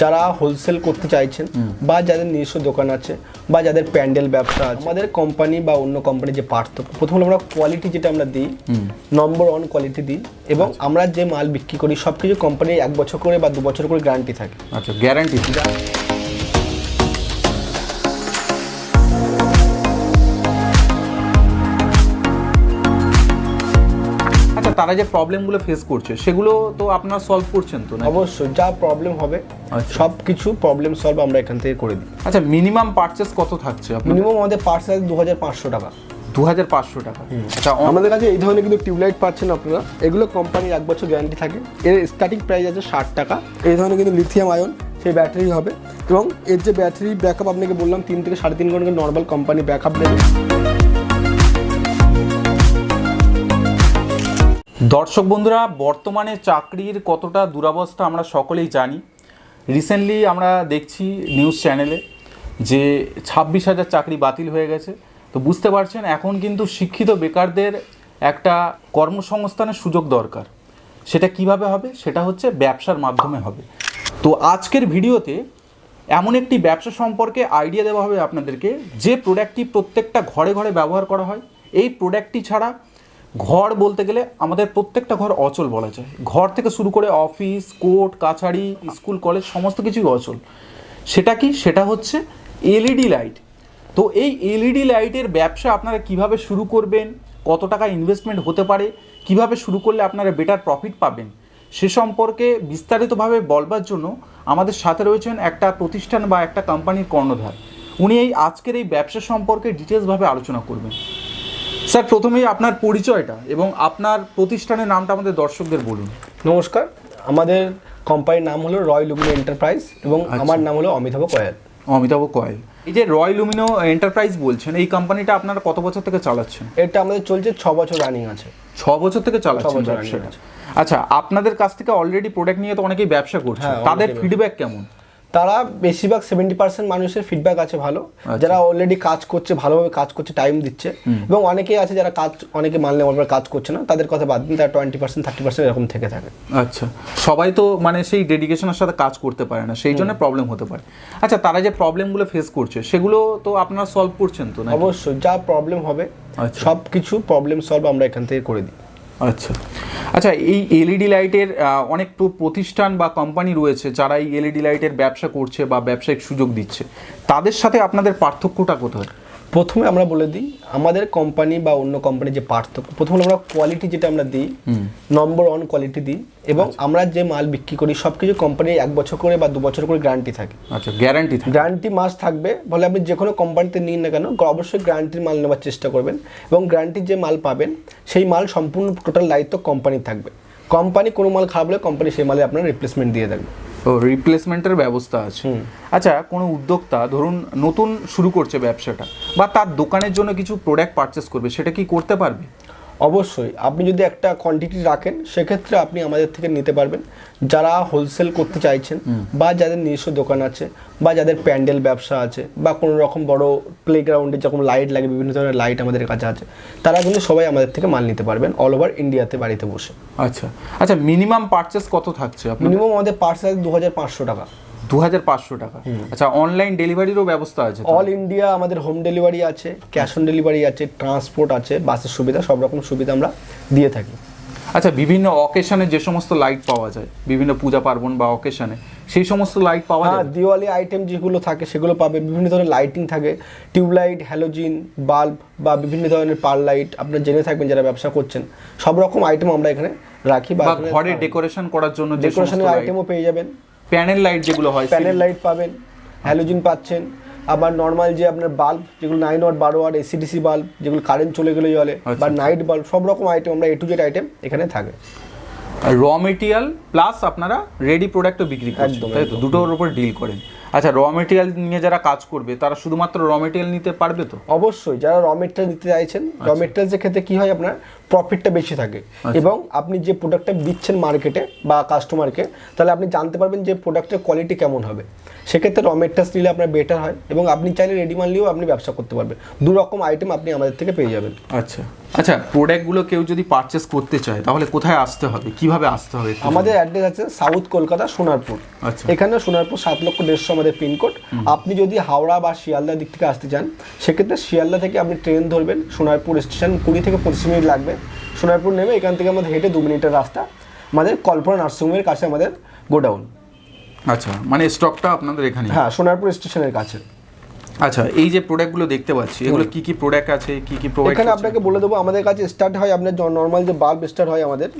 যারা হোলসেল করতে চাইছেন বা যাদের নিজস্ব দোকান আছে বা যাদের প্যান্ডেল ব্যবসা আছে আমাদের কোম্পানি বা অন্য কোম্পানি যে পার্থক্য প্রথমে আমরা কোয়ালিটি যেটা আমরা দিই নম্বর ওয়ান কোয়ালিটি দিই এবং আমরা যে মাল বিক্রি করি সব কিছু কোম্পানি এক বছর করে বা দু বছর করে গ্যারান্টি থাকে। আচ্ছা গ্যারান্টি তারা যে প্রবলেমগুলো ফেস করছে সেগুলো তো আপনারা সলভ করছেন তো না অবশ্যই যা প্রবলেম হবে। সব কিছু প্রবলেম সলভ আমরা এখান থেকে করে দিই। আচ্ছা মিনিমাম পারচেস কত থাকছে মিনিমাম আমাদের আছে দু হাজার পাঁচশো টাকা। দু হাজার পাঁচশো টাকা। আচ্ছা আমাদের কাছে এই ধরনের কিন্তু টিউবলাইট পাচ্ছেন আপনারা। এগুলো কোম্পানির এক বছর গ্যারান্টি থাকে। এর স্টার্টিং প্রাইস আছে ষাট টাকা। এই ধরনের কিন্তু লিথিয়াম আয়ন সেই ব্যাটারি হবে। এবং এর যে ব্যাটারি ব্যাকআপ আপনাকে বললাম তিন থেকে সাড়ে তিন ঘণ্টা নর্মাল কোম্পানি ব্যাকআপ দেবে। দর্শক বন্ধুরা, বর্তমানে চাকরির কতটা দুরাবস্থা আমরা সকলেই জানি। রিসেন্টলি আমরা দেখছি নিউজ চ্যানেলে যে ছাব্বিশ হাজার চাকরি বাতিল হয়ে গেছে। তো বুঝতে পারছেন, এখন কিন্তু শিক্ষিত বেকারদের একটা কর্মসংস্থানের সুযোগ দরকার। সেটা কীভাবে হবে? সেটা হচ্ছে ব্যবসার মাধ্যমে হবে। তো আজকের ভিডিওতে এমন একটি ব্যবসা সম্পর্কে আইডিয়া দেওয়া হবে আপনাদেরকে। যে প্রোডাক্টটি প্রত্যেকটা ঘরে ঘরে ব্যবহার করা হয়, এই প্রোডাক্টটি ছাড়া ঘর বলতে গেলে আমাদের প্রত্যেকটা ঘর অচল বলা যায়। ঘর থেকে শুরু করে অফিস, কোর্ট কাছারি স্কুল, কলেজ সমস্ত কিছুই অচল। সেটা কি? সেটা হচ্ছে এলইডি লাইট। তো এই এলইডি লাইটের ব্যবসা আপনারা কীভাবে শুরু করবেন? কত টাকা ইনভেস্টমেন্ট হতে পারে? কীভাবে শুরু করলে আপনারা বেটার প্রফিট পাবেন? সে সম্পর্কে বিস্তারিতভাবে বলবার জন্য আমাদের সাথে রয়েছেন একটা প্রতিষ্ঠান বা একটা কোম্পানির কর্ণধার। উনি এই আজকের এই ব্যবসা সম্পর্কে ডিটেলসভাবে আলোচনা করবেন। স্যার প্রথমেই আপনার পরিচয়টা এবং আপনার প্রতিষ্ঠানের নামটা আমাদের দর্শকদের বলুন। নমস্কার আমাদের কোম্পানির নাম হলো রয় লুমিনো এন্টারপ্রাইজ এবং আমার নাম হলো অমিতাভ কয়াল। অমিতাভ কয়েল। এই যে রয় লুমিনো এন্টারপ্রাইজ বলছেন এই কোম্পানিটা আপনারা কত বছর থেকে চালাচ্ছেন? এটা আমাদের চলছে ছ বছর রানিং আছে। ছ বছর থেকে চালাচ্ছেন ব্যবসাটা। আচ্ছা আপনাদের কাছ থেকে অলরেডি প্রোডাক্ট নিয়ে তো অনেকেই ব্যবসা করছে। হ্যাঁ, তাদের ফিডব্যাক কেমন? তারা বেশিরভাগ সেভেন্টি পার্সেন্ট মানুষের ফিডব্যাক আছে ভালো। যারা অলরেডি কাজ করছে ভালোভাবে কাজ করছে টাইম দিচ্ছে। এবং অনেকেই আছে যারা কাজ অনেকে মানলে আমার কাজ করছে না তাদের কথা বাদ দিন তারা টোয়েন্টি পার্সেন্ট থার্টি পার্সেন্ট এরকম থেকে থাকে। আচ্ছা। সবাই তো মানে সেই ডেডিকেশনের সাথে কাজ করতে পারে না সেই জন্য প্রবলেম হতে পারে। আচ্ছা তারা যে প্রবলেমগুলো ফেস করছে সেগুলো তো আপনারা সলভ করছেন তো না অবশ্যই যা প্রবলেম হবে আচ্ছা। সব কিছু প্রবলেম সলভ আমরা এখান থেকে করে দিই। আচ্ছা। আচ্ছা এই এলইডি লাইটের অনেক তো প্রতিষ্ঠান বা কোম্পানি রয়েছে যারা এই এলইডি লাইটের ব্যবসা করছে বা ব্যবসায়িক সুযোগ দিচ্ছে, তাদের সাথে আপনাদের পার্থক্যটা কোথায়? প্রথমে আমরা বলে দিই আমাদের কোম্পানি বা অন্য কোম্পানির যে পার্থক্য প্রথমে আমরা কোয়ালিটি যেটা আমরা দিই নম্বর ওয়ান কোয়ালিটি দিই এবং আমরা যে মাল বিক্রি করি সব কিছু কোম্পানি এক বছর করে বা দু বছর করে গ্যারান্টি থাকে। আচ্ছা গ্যারান্টি গ্যারান্টি মাস থাকবে বলে আপনি যে কোনো কোম্পানিতে নিন না কেন অবশ্যই গ্যারান্টির মাল নেওয়ার চেষ্টা করবেন এবং গ্যারান্টির যে মাল পাবেন সেই মাল সম্পূর্ণ টোটাল দায়িত্ব কোম্পানির থাকবে। কোম্পানি কোনো মাল খারাপ হলে কোম্পানি সেই মালে আপনার রিপ্লেসমেন্ট দিয়ে দেবে। রিপ্লেসমেন্টের ব্যবস্থা আছে। আচ্ছা কোনো উদ্যোক্তা ধরুন নতুন শুরু করছে ব্যবসাটা বা তার দোকানের জন্য কিছু প্রোডাক্ট পারচেস করবে সেটা কি করতে পারবে? অবশ্যই আপনি যদি একটা কোয়ান্টিটি রাখেন সেক্ষেত্রে আপনি আমাদের থেকে নিতে পারবেন। যারা হোলসেল করতে চাইছেন বা যাদের নিজস্ব দোকান আছে বা যাদের প্যান্ডেল ব্যবসা আছে বা কোনো রকম বড় প্লেগ্রাউন্ডে যখন লাইট লাগে বিভিন্ন ধরনের লাইট আমাদের কাছে আছে তারা কিন্তু সবাই আমাদের থেকে মাল নিতে পারবেন অল ওভার ইন্ডিয়াতে বাড়িতে বসে। আচ্ছা। আচ্ছা মিনিমাম পারচেস কত থাকছে মিনিমাম আমাদের পার্সেল আছে দু হাজার পাঁচশো টাকা। দু হাজার পাঁচশো টাকা। আচ্ছা অনলাইন ডেলিভারিরও ব্যবস্থা আছে অল ইন্ডিয়া আমাদের হোম ডেলিভারি আছে ক্যাশ অন ডেলিভারি আছে ট্রান্সপোর্ট আছে বাসের সুবিধা সব রকম সুবিধা আমরা দিয়ে থাকি। আচ্ছা বিভিন্ন অকেশনে যে সমস্ত লাইট পাওয়া যায় বিভিন্ন পূজা পার্বণ বা অকেশনে সেই সমস্ত লাইট পাওয়া হ্যাঁ যায়? দিওয়ালি আইটেম যেগুলো থাকে সেগুলো পাবে। বিভিন্ন ধরনের লাইটিং থাকে। টিউবলাইট হ্যালোজিন বাল্ব বা বিভিন্ন ধরনের পার লাইট আপনারা জেনে থাকবেন যারা ব্যবসা করছেন। সব রকম আইটেম আমরা এখানে রাখি বা ঘরে ডেকোরেশন করার জন্য যে ডেকোরেশনের আইটেমও পেয়ে যাবেন। প্যানেল লাইট যেগুলো হয় প্যানেল লাইট পাবেন হ্যালোজিন পাচ্ছেন। আবার নর্মাল যে আপনার বাল্ব যেগুলো নাইন ওয়াট বারো ওয়াট এসিডিসি বাল্ব যেগুলো কারেন্ট চলে গেলে জলে আচ্ছা, বা নাইট বাল্ব সব রকম আইটেম আমরা এ টু জেড আইটেম এখানে থাকে। র মেটেরিয়াল প্লাস আপনারা রেডি প্রোডাক্টও বিক্রি করেন তাই তো? দুটোর উপর ডিল করেন। আচ্ছা র মেটেরিয়াল নিয়ে যারা কাজ করবে তারা শুধুমাত্র র মেটেরিয়াল নিতে পারবে তো? অবশ্যই যারা র মেটেরিয়াল নিতে চাইছেন র মেটেরিয়ালসের ক্ষেত্রে কি হয় আপনার? প্রফিটটা বেশি থাকে। এবং আপনি যে প্রোডাক্টটা দিচ্ছেন মার্কেটে বা কাস্টমারকে তাহলে আপনি জানতে পারবেন যে প্রোডাক্টের কোয়ালিটি কেমন হবে। সেক্ষেত্রে র মেটেরিয়ালস নিলে আপনার বেটার হয় এবং আপনি চাইলে রেডি নিয়েও আপনি ব্যবসা করতে পারবেন। দু রকম আইটেম আপনি আমাদের থেকে পেয়ে যাবেন। আচ্ছা। আচ্ছা প্রোডাক্টগুলো কেউ যদি পারচেস করতে চায় তাহলে কোথায় আসতে হবে? কীভাবে আসতে হবে আমাদের অ্যাড্রেস আছে সাউথ কলকাতা সোনারপুর। আচ্ছা। এখানে সোনারপুর সাত লক্ষ দেড়শো আমাদের পিনকোড আপনি যদি হাওড়া বা শিয়ালদার দিক থেকে আসতে চান সেক্ষেত্রে শিয়ালদা থেকে আপনি ট্রেন ধরবেন সোনারপুর স্টেশন কুড়ি থেকে পঁচিশ মিনিট লাগবে। সোনারপুর নেমে এখান থেকে আমাদের হেঁটে দু মিনিটের রাস্তা। আমাদের কল্পনা নার্সিংহোমের কাছে আমাদের গোডাউন। আচ্ছা মানে স্টকটা আপনাদের এখানে হ্যাঁ সোনারপুর স্টেশনের কাছে। আচ্ছা এই যে প্রোডাক্টগুলো দেখতে পাচ্ছি এগুলো কি কি প্রোডাক্ট আছে কি কি প্রোডাক্ট এখানে আপনাকে বলে দেবো আমাদের কাছে স্টার্ট হয় আপনার নর্মাল যে বাল্ব স্টার্ট হয় আমাদের।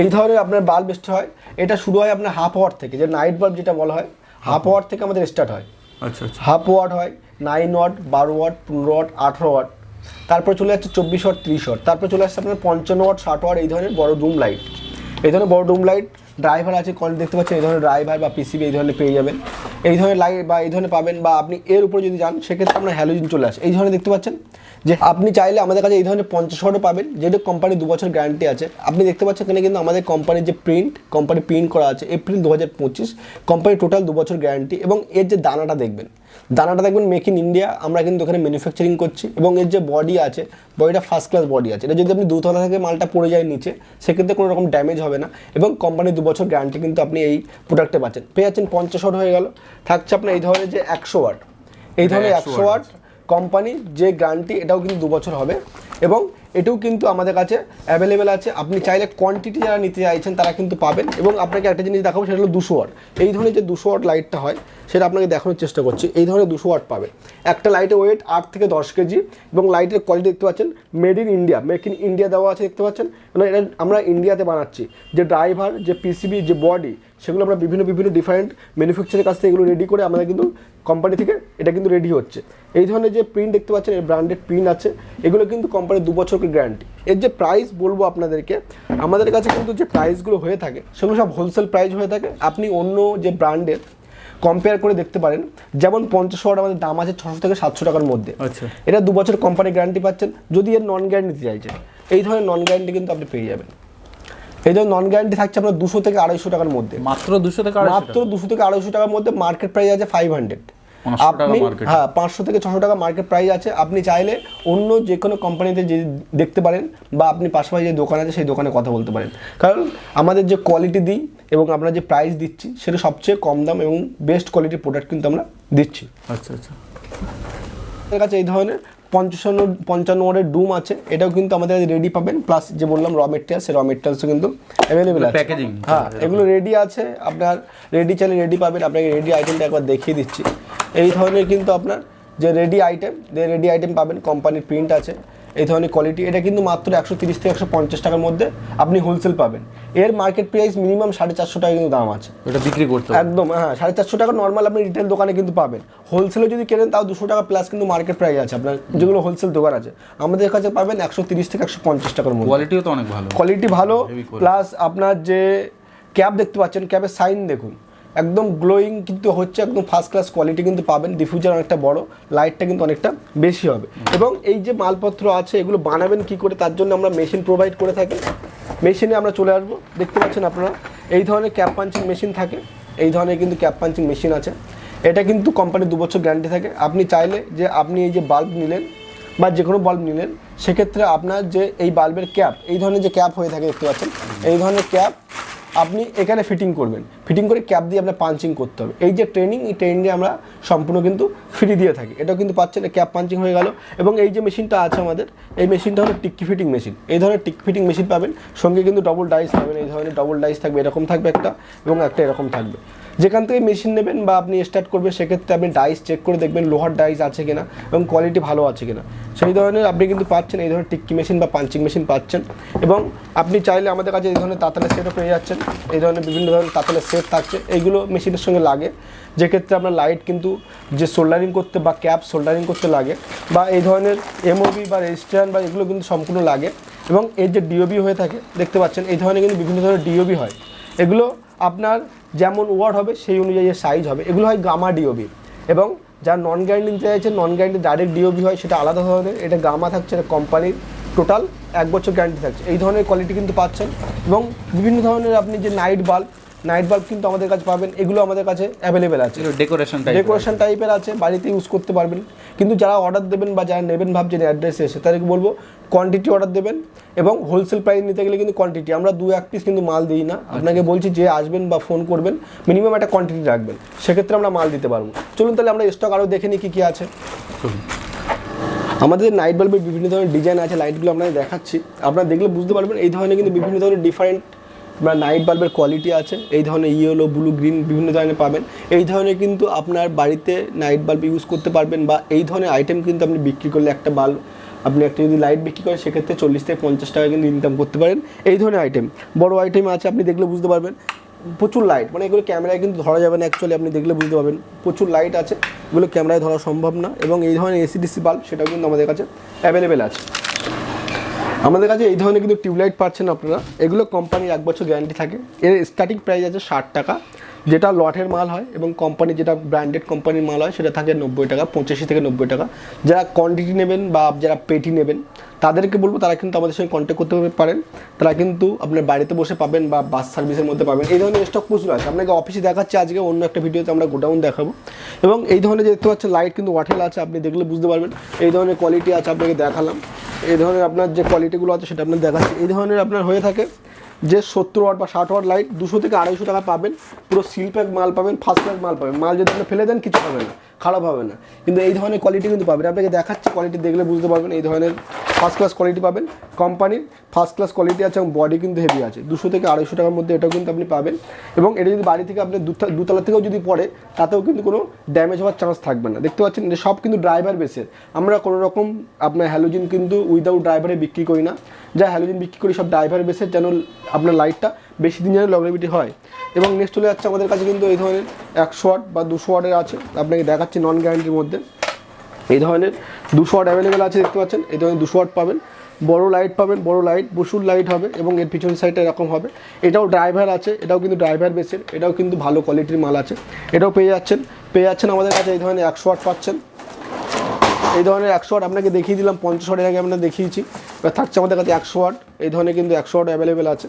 এই ধরনের আপনার বাল্ব স্টার্ট হয় এটা শুরু হয় আপনার হাফ আওয়ার থেকে যে নাইট বাল্ব যেটা বলা হয় হাফ আওয়ার থেকে আমাদের স্টার্ট হয়। আচ্ছা আচ্ছা। হাফ ওয়াট হয় নাইন ওয়াট বারো ওয়াট পনেরো ওয়াট আঠেরো ওয়াট তারপর চলে যাচ্ছে চব্বিশ ওয়াট ত্রিশ ওয়াট তারপর চলে আসছে আপনার পঞ্চান্ন ওয়াট ষাট ওয়াট এই ধরনের বড় ডুম লাইট এই ধরনের বড় ডুম লাইট ড্রাইভার আছে কল দেখতে পাচ্ছেন, এই ধরনের ড্রাইভার বা পিসিবি এই ধরনের পেয়ে যাবেন। এই ধরনের লাইট বা এই ধরনের পাবেন বা আপনি এর উপরে যদি যান, সেক্ষেত্রে আপনার হ্যালোজিন চলে আসে। এই ধরনের দেখতে পাচ্ছেন যে আপনি চাইলে আমাদের কাছে এই ধরনের পঞ্চাশ ওয়াটও পাবেন যেটা কোম্পানি দু বছর গ্যারান্টি আছে। আপনি দেখতে পাচ্ছেন এখানে কিন্তু আমাদের কোম্পানির যে প্রিন্ট কোম্পানি প্রিন্ট করা আছে এপ্রিল দু হাজার পঁচিশ কোম্পানি টোটাল দু বছর গ্যারান্টি এবং এর যে দানাটা দেখবেন। দানাটা দেখবেন মেক ইন ইন্ডিয়া আমরা কিন্তু ওখানে ম্যানুফ্যাকচারিং করছি এবং এর যে বডি আছে বডিটা ফার্স্ট ক্লাস বডি আছে। এটা যদি আপনি দুতলা থেকে মালটা পড়ে যায় নিচে, সেক্ষেত্রে কোনো রকম ড্যামেজ হবে না এবং কোম্পানির দু বছর গ্যারান্টি কিন্তু আপনি এই প্রোডাক্টে পাচ্ছেন। পেয়ে যাচ্ছেন পঞ্চাশ ওয়াট হয়ে গেল। থাকছে আপনার এই ধরনের যে একশো ওয়াট। এই ধরনের হ্যাঁ, 100 একশো ওয়াট কোম্পানি যে গ্যারান্টি এটাও কিন্তু দু বছর হবে। এবং এটাও কিন্তু আমাদের কাছে অ্যাভেলেবেল আছে। আপনি চাইলে কোয়ান্টিটি যারা নিতে চাইছেন, তারা কিন্তু পাবেন। এবং আপনাকে একটা জিনিস দেখাবো, সেটা হলো দুশো ওয়াট। এই ধরনের যে দুশো ওয়াট লাইটটা হয়, সেটা আপনাকে দেখানোর চেষ্টা করছি। এই ধরনের দুশো ওয়াট পাবেন। একটা লাইটের ওয়েট আট থেকে দশ কেজি এবং লাইটের কোয়ালিটি দেখতে পাচ্ছেন made in India make in India দেওয়া আছে, দেখতে পাচ্ছেন? মানে এটা আমরা ইন্ডিয়াতে বানাচ্ছি। যে ড্রাইভার যে পিসিবি যে বডি সেগুলো আমরা বিভিন্ন বিভিন্ন ডিফারেন্ট ম্যানুফ্যাকচারের কাছ থেকে এগুলো রেডি করে আমাদের কিন্তু কোম্পানি থেকে এটা কিন্তু রেডি হচ্ছে। এই ধরনের যে প্রিন্ট দেখতে পাচ্ছেন, এর ব্র্যান্ডেড প্রিন্ট আছে। এগুলো কিন্তু কোম্পানির দু বছরের গ্যারান্টি এর যে প্রাইস বলব আপনাদেরকে আমাদের কাছে কিন্তু যে প্রাইসগুলো হয়ে থাকে সেগুলো সব হোলসেল প্রাইস হয়ে থাকে। আপনি অন্য যে ব্র্যান্ডের কম্পেয়ার করে দেখতে পারেন যেমন পঞ্চাশ ওয়াট আমাদের দাম আছে ছশো থেকে সাতশো টাকার মধ্যে। আচ্ছা। এটা দু বছর কোম্পানি গ্যারান্টি পাচ্ছেন যদি এর নন গ্যারান্টি দিতে চাইছেন। এই ধরনের নন গ্যারান্টি কিন্তু আপনি পেয়ে যাবেন। এই ধরনের নন গ্যারান্টি থাকছে আপনার দুশো থেকে আড়াইশো টাকার মধ্যে। মাত্র দুশো থেকে মাত্র দুশো থেকে আড়াইশো টাকার মধ্যে মার্কেট প্রাইস আছে ফাইভ হান্ড্রেড 500 টাকা আপনি হ্যাঁ পাঁচশো থেকে ছশো টাকা মার্কেট প্রাইস আছে। আপনি চাইলে অন্য যে কোনো কোম্পানিতে যে দেখতে পারেন বা আপনি পাশাপাশি যে দোকান আছে সেই দোকানে কথা বলতে পারেন। কারণ আমাদের যে কোয়ালিটি দিই এবং আমরা যে প্রাইস দিচ্ছি সেটা সবচেয়ে কম দাম এবং বেস্ট কোয়ালিটির প্রোডাক্ট কিন্তু আমরা দিচ্ছি। আচ্ছা আচ্ছা। কাছে এই ধরনের পঞ্চান্ন পঞ্চান্ন ওয়ার্ডের ডুম আছে এটাও কিন্তু আমাদের রেডি পাবেন। প্লাস যে বললাম র মেটেরিয়াল সে র মেটেরিয়ালসও কিন্তু অ্যাভেলেবেল আছে। প্যাকেজিং হ্যাঁ এগুলো রেডি আছে আপনার রেডি চাইলে রেডি পাবেন। আপনাকে রেডি আইটেমটা একবার দেখিয়ে দিচ্ছি। এই ধরনের কিন্তু আপনার যে রেডি আইটেম যে রেডি আইটেম পাবেন কোম্পানির প্রিন্ট আছে। এই ধরনের কোয়ালিটি এটা কিন্তু মাত্র একশো তিরিশ থেকে একশো পঞ্চাশ টাকার মধ্যে আপনি হোলসেল পাবেন। এর মার্কেট প্রাইস মিনিমাম সাড়ে চারশো টাকা কিন্তু দাম আছে। এটা বিক্রি করতে একদম হ্যাঁ সাড়ে চারশো টাকা নর্মাল আপনি রিটেল দোকানে কিন্তু পাবেন। হোলসেলে যদি কেনেন তাও দুশো টাকা প্লাস কিন্তু মার্কেট প্রাইস আছে। আপনার যেগুলো হোলসেল দোকান আছে আমাদের কাছে পাবেন একশো তিরিশ থেকে একশো পঞ্চাশ টাকার মধ্যে। কোয়ালিটিও তো অনেক ভালো। কোয়ালিটি ভালো প্লাস আপনার যে ক্যাব দেখতে পাচ্ছেন ক্যাবের সাইন দেখুন। একদম গ্লোয়িং কিন্তু হচ্ছে একদম ফার্স্ট ক্লাস কোয়ালিটি কিন্তু পাবেন ডিফিউজার অনেকটা বড় লাইটটা কিন্তু অনেকটা বেশি হবে। এবং এই যে মালপত্র আছে, এগুলো বানাবেন কি করে, তার জন্য আমরা মেশিন প্রোভাইড করে থাকি। মেশিনে আমরা চলে আসব, দেখতে পাচ্ছেন আপনারা, এই ধরনের ক্যাপ পাঞ্চিং মেশিন থাকে, এই ধরনের কিন্তু ক্যাপ পাঞ্চিং মেশিন আছে। এটা কিন্তু কোম্পানির দু বছর গ্যারান্টি থাকে। আপনি চাইলে যে আপনি এই যে বাল্ব নিলেন বা যে কোনো বাল্ব নিলেন, সেক্ষেত্রে আপনার যে এই বাল্বের ক্যাপ এই ধরনের যে ক্যাপ হয়ে থাকে, দেখতে পাচ্ছেন, এই ধরনের ক্যাপ আপনি এখানে ফিটিং করবেন। ফিটিং করে ক্যাপ দিয়ে আপনার পাঞ্চিং করতে হবে। এই যে ট্রেনিং এই ট্রেনিংয়ে আমরা সম্পূর্ণ কিন্তু ফ্রি দিয়ে থাকি। এটাও কিন্তু পাচ্ছেন ক্যাপ পাঞ্চিং হয়ে গেল। এবং এই যে মেশিনটা আছে আমাদের, এই মেশিনটা হলো টিক্কি ফিটিং মেশিন এই ধরনের টিক্কি ফিটিং মেশিন পাবেন। সঙ্গে কিন্তু ডবল ডাইস পাবেন, এই ধরনের ডবল ডাইস থাকবে, এরকম থাকবে একটা এবং একটা এরকম থাকবে। যেখান থেকে মেশিন নেবেন বা আপনি স্টার্ট করবেন, সেক্ষেত্রে আপনি ডাইস চেক করে দেখবেন লোহার ডাইস আছে কিনা এবং কোয়ালিটি ভালো আছে কিনা। সেই ধরনের আপনি কিন্তু পাচ্ছেন, এই ধরনের টিক্কি মেশিন বা পাঞ্চিং মেশিন পাচ্ছেন এবং আপনি চাইলে আমাদের কাছে এই ধরনের তাতালের সেটও পেয়ে যাচ্ছেন, এই ধরনের বিভিন্ন ধরনের তাতালের সেট থাকছে, এইগুলো মেশিনের সঙ্গে লাগে। যেক্ষেত্রে আপনার লাইট কিন্তু যে সোল্ডারিং করতে বা ক্যাপ সোল্ডারিং করতে লাগে বা এই ধরনের এমওবি বা রেজিস্ট্রান বা এগুলো কিন্তু সম্পূর্ণ লাগে এবং এর যে ডিওবি হয়ে থাকে, দেখতে পাচ্ছেন, এই ধরনের কিন্তু বিভিন্ন ধরনের ডিওবি হয়। এগুলো আপনার যেমন ওয়ার্ড হবে, সেই অনুযায়ী সাইজ হবে। এগুলো হয় গামা ডিওবি এবং যার নন গ্যারেন্টি নিতে চাইছে নন গ্যারেন্টি ডাইরেক্ট ডিওবি হয়, সেটা আলাদা ধরনের। এটা গামা থাকছে, এটা কোম্পানির টোটাল এক বছর গ্যারেন্টি থাকছে। এই ধরনের কোয়ালিটি কিন্তু পাচ্ছেন। এবং বিভিন্ন ধরনের আপনি যে নাইট বাল্ব নাইট বাল্ব কিন্তু আমাদের কাছে পাবেন এগুলো আমাদের কাছে অ্যাভেলেবেল আছে। ডেকোরেশন ডেকোরেশন টাইপের আছে। বাড়িতে ইউজ করতে পারবেন। কিন্তু যারা অর্ডার দেবেন বা যারা নেবেন ভাবছেন অ্যাড্রেসে এসে তাদেরকে বলব কোয়ান্টিটি অর্ডার দেবেন এবং হোলসেল প্রাইস নিতে গেলে কিন্তু কোয়ান্টিটি আমরা দু এক পিস কিন্তু মাল দিই না। আপনাকে বলছি যে আসবেন বা ফোন করবেন মিনিমাম একটা কোয়ান্টিটি রাখবেন। সেক্ষেত্রে আমরা মাল দিতে পারব। চলুন তাহলে আমরা স্টক আরও দেখে নিই কী কী আছে। আমাদের নাইট বাল্বের বিভিন্ন ধরনের ডিজাইন আছে লাইটগুলো আপনাদের দেখাচ্ছি। আপনারা দেখলে বুঝতে পারবেন এই ধরনের কিন্তু বিভিন্ন ধরনের ডিফারেন্ট বা নাইট বাল্বের কোয়ালিটি আছে, এই ধরনের ইয়েলো ব্লু গ্রিন বিভিন্ন ধরনের পাবেন। এই ধরনের কিন্তু আপনার বাড়িতে নাইট বাল্ব ইউজ করতে পারবেন বা এই ধরনের আইটেম কিন্তু আপনি বিক্রি করলে একটা বাল্ব আপনি একটা যদি লাইট বিক্রি করেন, সেক্ষেত্রে চল্লিশ থেকে পঞ্চাশ টাকা কিন্তু ইনকাম করতে পারেন এই ধরনের আইটেম বড় আইটেম আছে, আপনি দেখলে বুঝতে পারবেন। প্রচুর লাইট মানে এগুলো ক্যামেরায় কিন্তু ধরা যাবে না অ্যাকচুয়ালি আপনি দেখলে বুঝতে পারবেন। প্রচুর লাইট আছে, এগুলো ক্যামেরায় ধরা সম্ভব না এবং এই ধরনের এসিডিসি বাল্ব সেটাও কিন্তু আমাদের কাছে অ্যাভেলেবেল আছে। আমাদের কাছে এই ধরনের কিন্তু টিউবলাইট পাচ্ছেন আপনারা। এগুলো কোম্পানির এক বছর গ্যারান্টি থাকে। এর স্টার্টিং প্রাইস আছে ষাট টাকা। যেটা লটের মাল হয় এবং কোম্পানি যেটা ব্র্যান্ডেড কোম্পানির মাল হয়, সেটা থাকে নব্বই টাকা, পঁচাশি থেকে নব্বই টাকা। যারা কোয়ান্টিটি নেবেন বা যারা পেটি নেবেন, তাদেরকে বলব তারা কিন্তু আমাদের সঙ্গে কন্ট্যাক্ট করতে পারেন। তারা কিন্তু আপনার বাড়িতে বসে পাবেন বা বাস সার্ভিসের মধ্যে পাবেন। এই ধরনের স্টক প্রচুর আছে। আপনাকে অফিসে দেখাচ্ছে আজকে, অন্য একটা ভিডিওতে আমরা গোডাউন দেখাবো। এবং এই ধরনের দেখতে পাচ্ছেন লাইট কিন্তু ওয়াটেল আছে, আপনি দেখলে বুঝতে পারবেন। এই ধরনের কোয়ালিটি আছে, আপনাকে দেখালাম। এই ধরনের আপনার যে কোয়ালিটিগুলো আছে, সেটা আপনার দেখাচ্ছি। এই ধরনের আপনার হয়ে থাকে যে সত্তর ওয়াট বা ষাট ওয়াট লাইট দুশো থেকে আড়াইশো টাকা পাবেন। পুরো সিল প্যাক মাল পাবেন ফার্স্ট প্যাক মাল পাবেন। মাল যদি ফেলে দেন, কিছু পাবেন না। খারাপ হবে না। কিন্তু এই ধরনের কোয়ালিটি কিন্তু পাবেন। আপনাকে দেখাচ্ছি কোয়ালিটি দেখলে বুঝতে পারবেন এই ধরনের ফার্স্ট ক্লাস কোয়ালিটি পাবেন। কোম্পানির ফার্স্ট ক্লাস কোয়ালিটি আছে এবং বডি কিন্তু হেভি আছে। দুশো থেকে আড়াইশো টাকার মধ্যে এটাও কিন্তু আপনি পাবেন। এবং এটা যদি বাড়ি থেকে আপনি দুতা- দুতলা থেকেও যদি পড়ে, তাতেও কিন্তু কোনো ড্যামেজ হওয়ার চান্স থাকবে না। দেখতে পাচ্ছেন, এটা সব কিন্তু ড্রাইভার বেসের আমরা কোনো রকম আপনার হ্যালোজিন কিন্তু উইদাউট ড্রাইভারে বিক্রি করি না। যা হ্যালোজিন বিক্রি করি সব ড্রাইভার বেসের যেন আপনার লাইটটা বেশি দিন যেন লংলিভিটি হয়। এবং নেক্সট চলে যাচ্ছে আমাদের কাছে কিন্তু এই ধরনের একশো ওয়াট বা দুশো ওয়াটের আছে। আপনাকে দেখাচ্ছি নন গ্যারান্টির মধ্যে। এই ধরনের দুশো ওয়াট অ্যাভেলেবেল আছে, দেখতে পাচ্ছেন? এই ধরনের দুশো ওয়াট পাবেন। বড় লাইট পাবেন, বড় লাইট বসুর লাইট হবে এবং এর পিছন সাইডটা এরকম হবে। এটাও ড্রাইভার আছে, এটাও কিন্তু ড্রাইভার বেসের এটাও কিন্তু ভালো কোয়ালিটির মাল আছে। এটাও পেয়ে যাচ্ছেন পেয়ে যাচ্ছেন আমাদের কাছে এই ধরনের একশো ওয়াট পাচ্ছেন। এই ধরনের একশো ওয়াট আপনাকে দেখিয়ে দিলাম, পঞ্চাশ ওয়াটের আগে আমরা দেখিয়েছি। এবার থাকছে আমাদের কাছে একশো ওয়াট, এই ধরনের কিন্তু একশো ওয়াট অ্যাভেলেবেল আছে।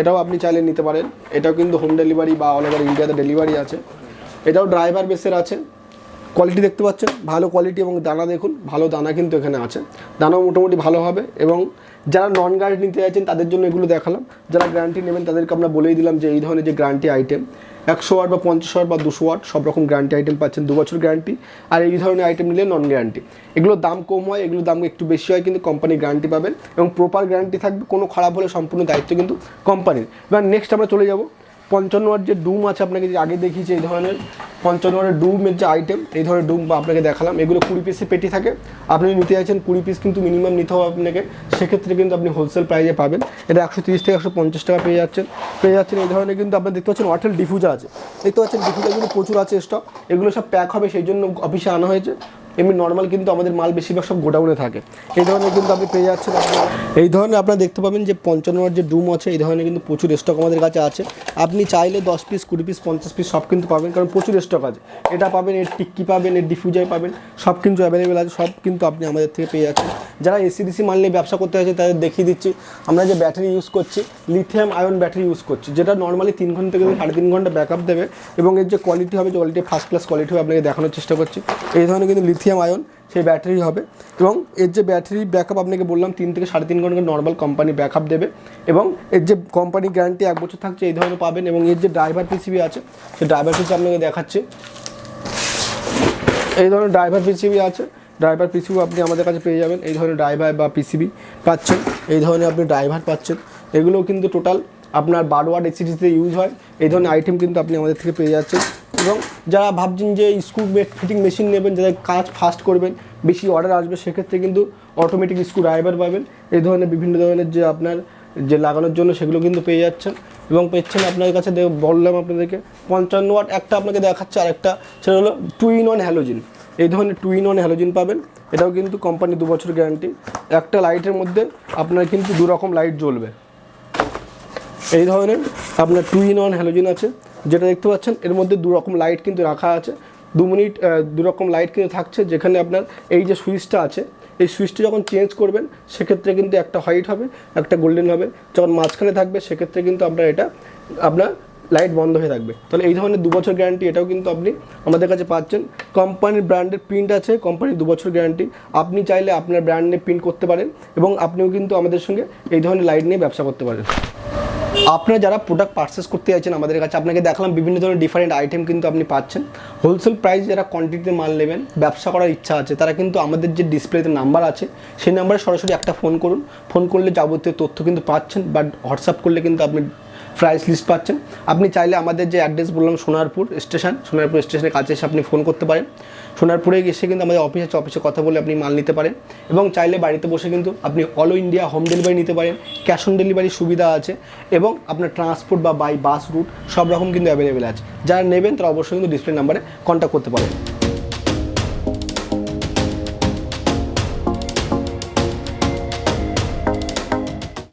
এটাও আপনি চাইলে নিতে পারেন। এটাও কিন্তু হোম ডেলিভারি বা অল ওভার ইন্ডিয়াতে ডেলিভারি আছে। এটাও ড্রাইভার বেসের আছে। কোয়ালিটি দেখতে পাচ্ছেন, ভালো কোয়ালিটি এবং দানা দেখুন, ভালো দানা কিন্তু এখানে আছে। দানাও মোটামুটি ভালো হবে এবং যারা নন গ্যারান্টি নিতে চাইছেন তাদের জন্য এগুলো দেখালাম। যারা গ্যারান্টি নেবেন তাদেরকে আমরা বলেই দিলাম যে এই ধরনের যে গ্যারান্টি আইটেম একশো ওয়াট বা পঞ্চাশ ওয়াট বা দুশো ওয়াট, সব রকম গ্যারান্টি আইটেম পাচ্ছেন, দু বছর গ্যারান্টি আর এই ধরনের আইটেম নিলে নন গ্যারান্টি এগুলোর দাম কম হয়, এগুলোর দাম একটু বেশি হয়, কিন্তু কোম্পানি গ্যারান্টি পাবেন। এবং প্রপার গ্যারান্টি থাকবে, কোনো খারাপ হলে সম্পূর্ণ দায়িত্ব কিন্তু কোম্পানির এবার নেক্সট আমরা চলে যাব। পঞ্চান্ন ওয়াট যে ডুম আছে আপনাকে যে আগে দেখিয়েছি, এই ধরনের পঞ্চান্ন ওয়াটের ডুমের যে আইটেম এই ধরনের ডুম বা আপনাকে দেখালাম, এগুলো কুড়ি পিসে পেটি থাকে। আপনি নিতে চাইছেন, কুড়ি পিস কিন্তু মিনিমাম নিতে হবে আপনাকে। সেক্ষেত্রে কিন্তু আপনি হোলসেল প্রাইসে পাবেন। এটা একশো তিরিশ থেকে একশো পঞ্চাশ টাকা পেয়ে যাচ্ছেন। পেয়ে যাচ্ছেন এই ধরনের কিন্তু আপনার দেখতে পাচ্ছেন ওয়াটেল ডিফিউজার আছে। দেখতে পাচ্ছেন ডিফিউজার কিন্তু প্রচুর আছে স্টক এগুলো সব প্যাক হবে, সেই জন্য অফিসে আনা হয়েছে। এমনি নর্মাল কিন্তু আমাদের মাল বেশিরভাগ সব গোডাউনে থাকে। এই ধরনের কিন্তু আপনি পেয়ে যাচ্ছেন এই ধরনের আপনারা দেখতে পাবেন যে পঞ্চান্নর যে ডুম আছে, এই ধরনের কিন্তু প্রচুর স্টক আমাদের কাছে আছে। আপনি চাইলে দশ পিস কুড়ি পিস পঞ্চাশ পিস সব কিন্তু পাবেন, কারণ প্রচুর স্টক আছে। এটা পাবেন, এর টিক্কি পাবেন, এর ডিফিউজার পাবেন, সব কিন্তু অ্যাভেলেবেল আছে, সব কিন্তু আপনি আমাদের থেকে পেয়ে যাচ্ছেন। যারা এসিডিসি মাল নিয়ে ব্যবসা করতে আছে তাদের দেখিয়ে দিচ্ছি। আমরা যে ব্যাটারি ইউজ করছি লিথিয়াম আয়ন ব্যাটারি ইউজ করছি, যেটা নর্মালি তিন ঘণ্টা থেকে সাড়ে তিন ঘণ্টা ব্যাকআপ দেবে এবং এর যে কোয়ালিটি হবে কোয়ালিটি ফার্স্ট ক্লাস কোয়ালিটি হবে, আপনাকে দেখানোর চেষ্টা করছি। এই ধরনের কিন্তু লিথিয়াম আয়ন সেই ব্যাটারি হবে এবং এর যে ব্যাটারি ব্যাকআপ আপনাকে বললাম, তিন থেকে সাড়ে তিন ঘণ্টা নর্মাল কোম্পানি ব্যাকআপ দেবে এবং এর যে কোম্পানি গ্যারান্টি এক বছর থাকছে, এই ধরনের পাবেন এবং এর যে ড্রাইভার পিসিবি আছে, সেই ড্রাইভার পিসি আপনাকে দেখাচ্ছে। এই ধরনের ড্রাইভার পিসিবি আছে ড্রাইভার পিসিবি আপনি আমাদের কাছে পেয়ে যাবেন। এই ধরনের ড্রাইভার বা পিসিবি পাচ্ছেন। এই ধরনের আপনি ড্রাইভার পাচ্ছেন। এগুলো কিন্তু টোটাল আপনার বারো ওয়াট এসিডিতে ইউজ হয়। এই ধরনের আইটেম কিন্তু আপনি আমাদের থেকে পেয়ে যাচ্ছেন। এবং যারা ভাবছেন যে স্ক্রু ফিটিং মেশিন নেবেন, যাদের কাজ ফাস্ট করবেন, বেশি অর্ডার আসবে, সেক্ষেত্রে কিন্তু অটোমেটিক স্ক্রু ড্রাইভার পাবেন। এই ধরনের বিভিন্ন ধরনের যে আপনার যে লাগানোর জন্য সেগুলো কিন্তু পেয়ে যাচ্ছেন। এবং পেয়েছেন আপনার কাছে বললাম আপনাদেরকে, পঞ্চান্ন ওয়াট একটা আপনাকে দেখাচ্ছে আর একটা সেটা হলো টু ইন ওয়ান হ্যালোজিন এই ধরনের টু ইন ওয়ান হ্যালোজিন পাবেন। এটাও কিন্তু কোম্পানি দু বছর গ্যারান্টি একটা লাইটের মধ্যে আপনার কিন্তু দু রকম লাইট জ্বলবে। এই ধরনের আপনার টু ইন ওয়ান হ্যালোজিন আছে। যেটা দেখতে পাচ্ছেন, এর মধ্যে দু রকম লাইট কিন্তু রাখা আছে। দু মিনিট দু রকম লাইট কিন্তু থাকছে, যেখানে আপনার এই যে সুইচটা আছে, এই সুইচটি যখন চেঞ্জ করবেন, সেক্ষেত্রে কিন্তু একটা হোয়াইট হবে, একটা গোল্ডেন হবে। যখন মাঝখানে থাকবে, সেক্ষেত্রে কিন্তু আপনার এটা, আপনার লাইট বন্ধ হয়ে থাকবে। তাহলে এই ধরনের দু বছর গ্যারান্টি এটাও কিন্তু আপনি আমাদের কাছে পাচ্ছেন। কোম্পানির ব্র্যান্ডের প্রিন্ট আছে কোম্পানির দু বছর গ্যারান্টি আপনি চাইলে আপনার ব্র্যান্ড নিয়ে প্রিন্ট করতে পারেন এবং আপনিও কিন্তু আমাদের সঙ্গে এই ধরনের লাইট নিয়ে ব্যবসা করতে পারেন। আপনারা যারা প্রোডাক্ট পারচেস করতে চাইছেন আমাদের কাছে, আপনাকে দেখালাম বিভিন্ন ধরনের ডিফারেন্ট আইটেম কিন্তু আপনি পাচ্ছেন। হোলসেল প্রাইস যারা কোয়ান্টিটিতে মাল নেবেন, ব্যবসা করার ইচ্ছা আছে, তারা কিন্তু আমাদের যে ডিসপ্লেতে নাম্বার আছে, সেই নাম্বারে সরাসরি একটা ফোন করুন। ফোন করলে যাবতীয় তথ্য কিন্তু পাচ্ছেন বাট হোয়াটসঅ্যাপ করলে কিন্তু আপনি প্রাইস লিস্ট পাচ্ছেন। আপনি চাইলে আমাদের যে অ্যাড্রেস বললাম, সোনারপুর স্টেশন সোনারপুর স্টেশনের কাছে এসে আপনি ফোন করতে পারেন। সোনারপুরে এসে কিন্তু আমাদের অফিস আছে অফিসে কথা বলে আপনি মাল নিতে পারেন। এবং চাইলে বাড়িতে বসে কিন্তু আপনি অল ইন্ডিয়া হোম ডেলিভারি নিতে পারেন। ক্যাশ অন ডেলিভারি সুবিধা আছে এবং আপনার ট্রান্সপোর্ট বা বাই বাস রুট সব রকম কিন্তু অ্যাভেলেবেল আছে। যারা নেবেন তারা অবশ্যই কিন্তু ডিসপ্লে নাম্বারে কন্ট্যাক্ট করতে পারেন